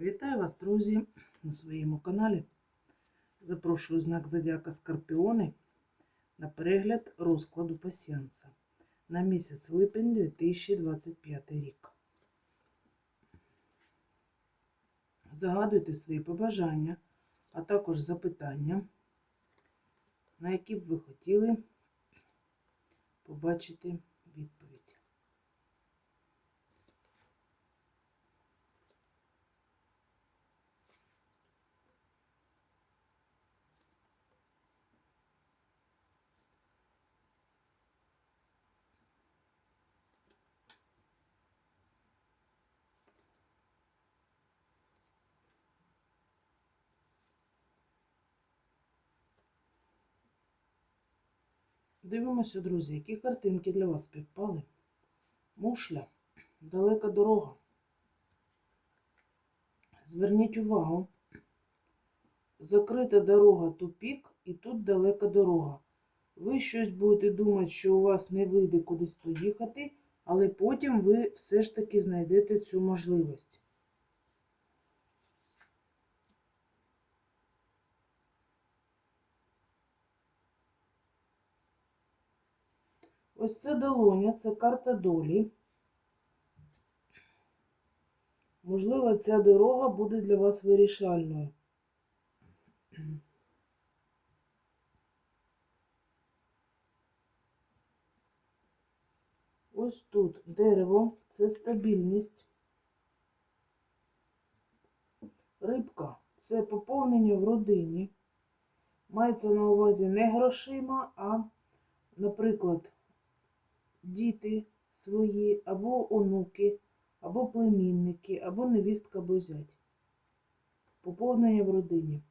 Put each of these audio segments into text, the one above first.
Вітаю вас, друзі, на своєму каналі. Запрошую знак Зодіака Скорпіони на перегляд розкладу пасіанса на місяць липень 2025 рік. Загадуйте свої побажання, а також запитання, на які б ви хотіли побачити відповідь. Дивимося, друзі, які картинки для вас співпали. Мушля, далека дорога. Зверніть увагу. Закрита дорога тупік, і тут далека дорога. Ви щось будете думати, що у вас не вийде кудись поїхати, але потім ви все ж таки знайдете цю можливість. Ось це долоня, це карта долі. Можливо, ця дорога буде для вас вирішальною. Ось тут дерево це стабільність. Рибка це поповнення в родині. Мається на увазі не грошима, а, наприклад, діти свої, або онуки, або племінники, або невістка, або зять. Поповнення в родині.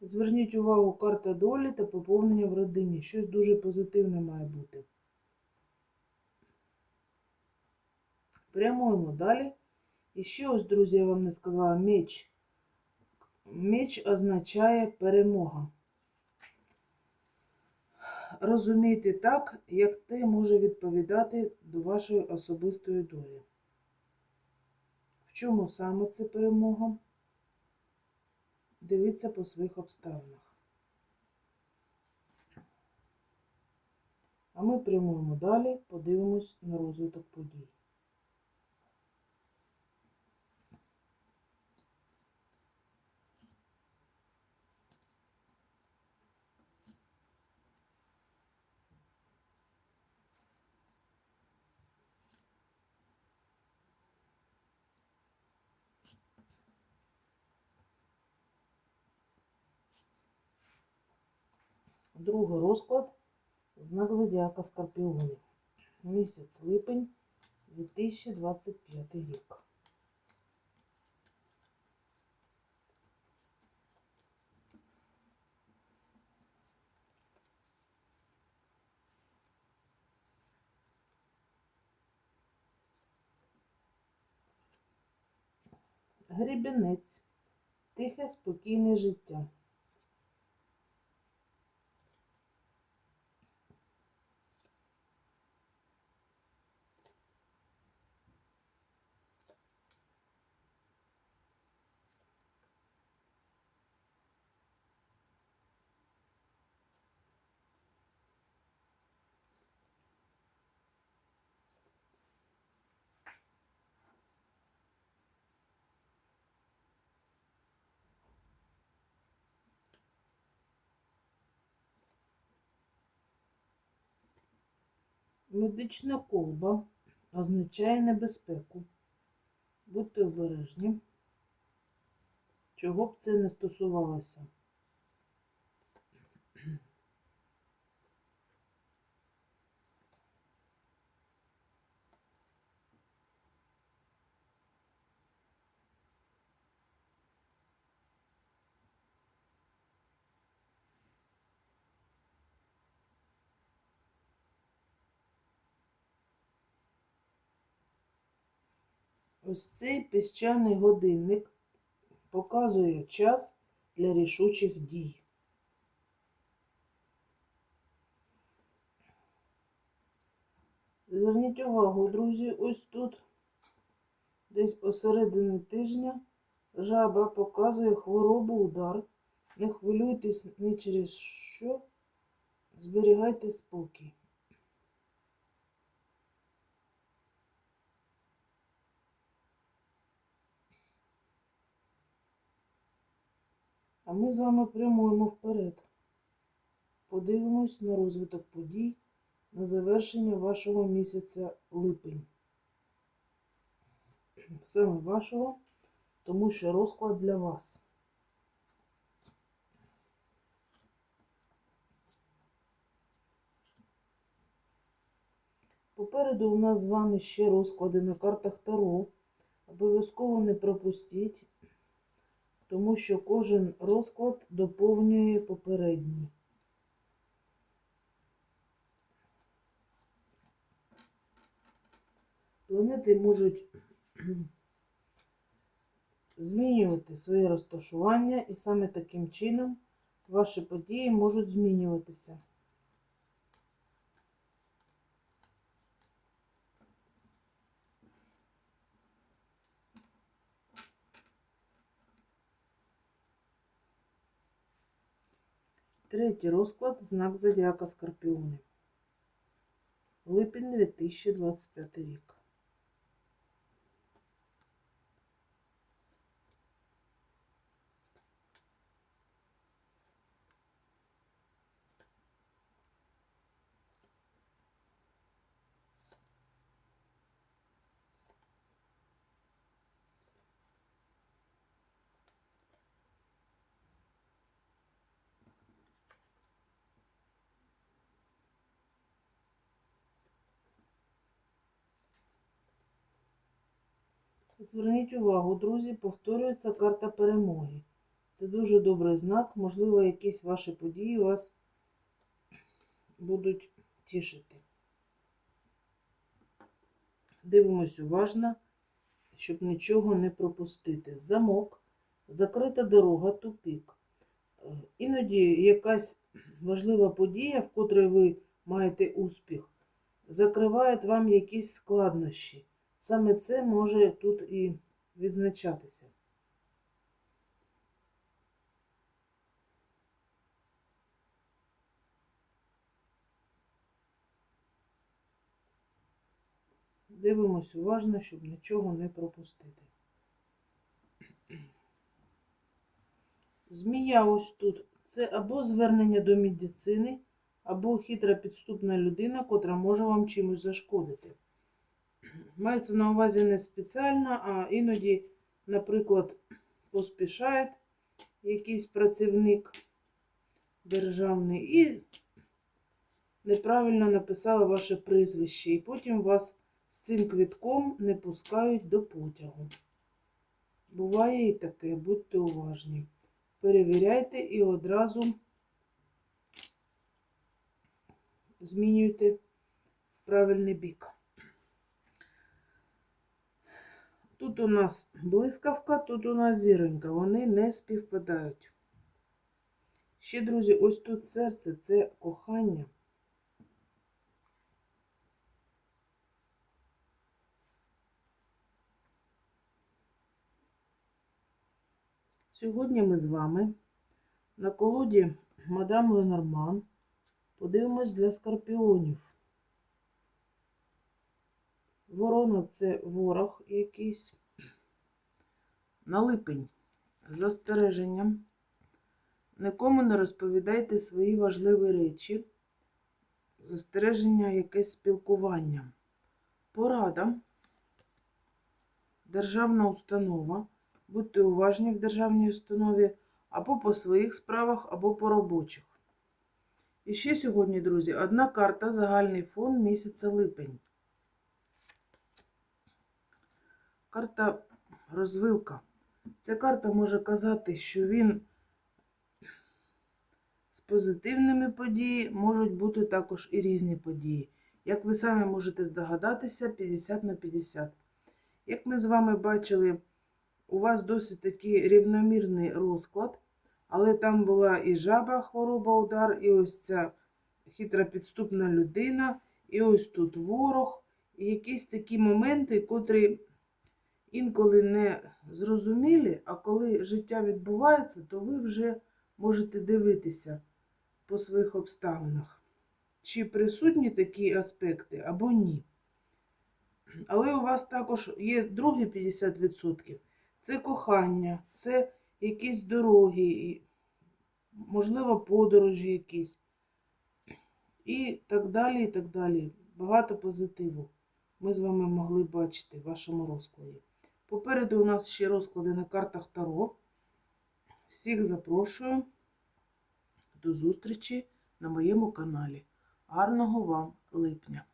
Зверніть увагу, карта долі та поповнення в родині. Щось дуже позитивне має бути. Прямуємо далі. І ще ось, друзі, я вам не сказала, меч. Меч означає перемога. Розумійте так, як те може відповідати до вашої особистої долі. В чому саме це перемога? Дивіться по своїх обставинах. А ми прямуємо далі, подивимось на розвиток подій. Другий розклад знак зодіака Скорпіони. Місяць липень 2025 рік. Грібінець. Тихе, спокійне життя. Медична колба означає небезпеку. Будьте обережні, чого б це не стосувалося. Ось цей піщаний годинник показує час для рішучих дій. Зверніть увагу, друзі, ось тут, десь посередині тижня, жаба показує хворобу удар. Не хвилюйтесь ні через що, зберігайте спокій. А ми з вами прямуємо вперед. Подивимось на розвиток подій на завершення вашого місяця липень. Саме вашого, тому що розклад для вас. Попереду у нас з вами ще розклади на картах Таро. Обов'язково не пропустіть, тому що кожен розклад доповнює попередній. Планети можуть змінювати своє розташування, і саме таким чином ваші події можуть змінюватися. Третій розклад знак Зодіака Скорпіони. Липень 2025 рік. Зверніть увагу, друзі, повторюється карта перемоги. Це дуже добрий знак. Можливо, якісь ваші події вас будуть тішити. Дивимось уважно, щоб нічого не пропустити. Замок, закрита дорога, тупік. Е, Іноді якась важлива подія, в котрій ви маєте успіх, закриває вам якісь складнощі. Саме це може тут і відзначатися. Дивимось уважно, щоб нічого не пропустити. Змія ось тут. Це або звернення до медицини, або хитра підступна людина, котра може вам чимось зашкодити. Мається на увазі не спеціально, а іноді, наприклад, поспішає якийсь працівник державний і неправильно написала ваше прізвище, і потім вас з цим квітком не пускають до потягу. Буває і таке, будьте уважні. Перевіряйте і одразу змінюйте в правильний бік. Тут у нас блискавка, тут у нас зіронька. Вони не співпадають. Ще, друзі, ось тут серце це кохання. Сьогодні ми з вами на колоді Мадам Ленорман подивимось для скорпіонів. Ворона це ворог якийсь. На липень застереженням. Нікому не розповідайте свої важливі речі. Застереження якесь спілкування. Порада. Державна установа. Будьте уважні в державній установі або по своїх справах, або по робочих. І ще сьогодні, друзі, одна карта загальний фон місяця липень. Карта розвилка. Ця карта може казати, що він з позитивними подіями можуть бути також і різні події. Як ви самі можете здогадатися, 50 на 50. Як ми з вами бачили, у вас досить такий рівномірний розклад, але там була і жаба, хвороба, удар, і ось ця хитра підступна людина, і ось тут ворог. і якісь такі моменти, котрі інколи не зрозумілі, а коли життя відбувається, то ви вже можете дивитися по своїх обставинах, чи присутні такі аспекти або ні. Але у вас також є другі 50%. Це кохання, це якісь дороги, можливо, подорожі якісь. І так далі, і так далі. Багато позитиву ми з вами могли бачити в вашому розкладі. Попереду у нас ще розклади на картах Таро. Всіх запрошую до зустрічі на моєму каналі. Гарного вам липня!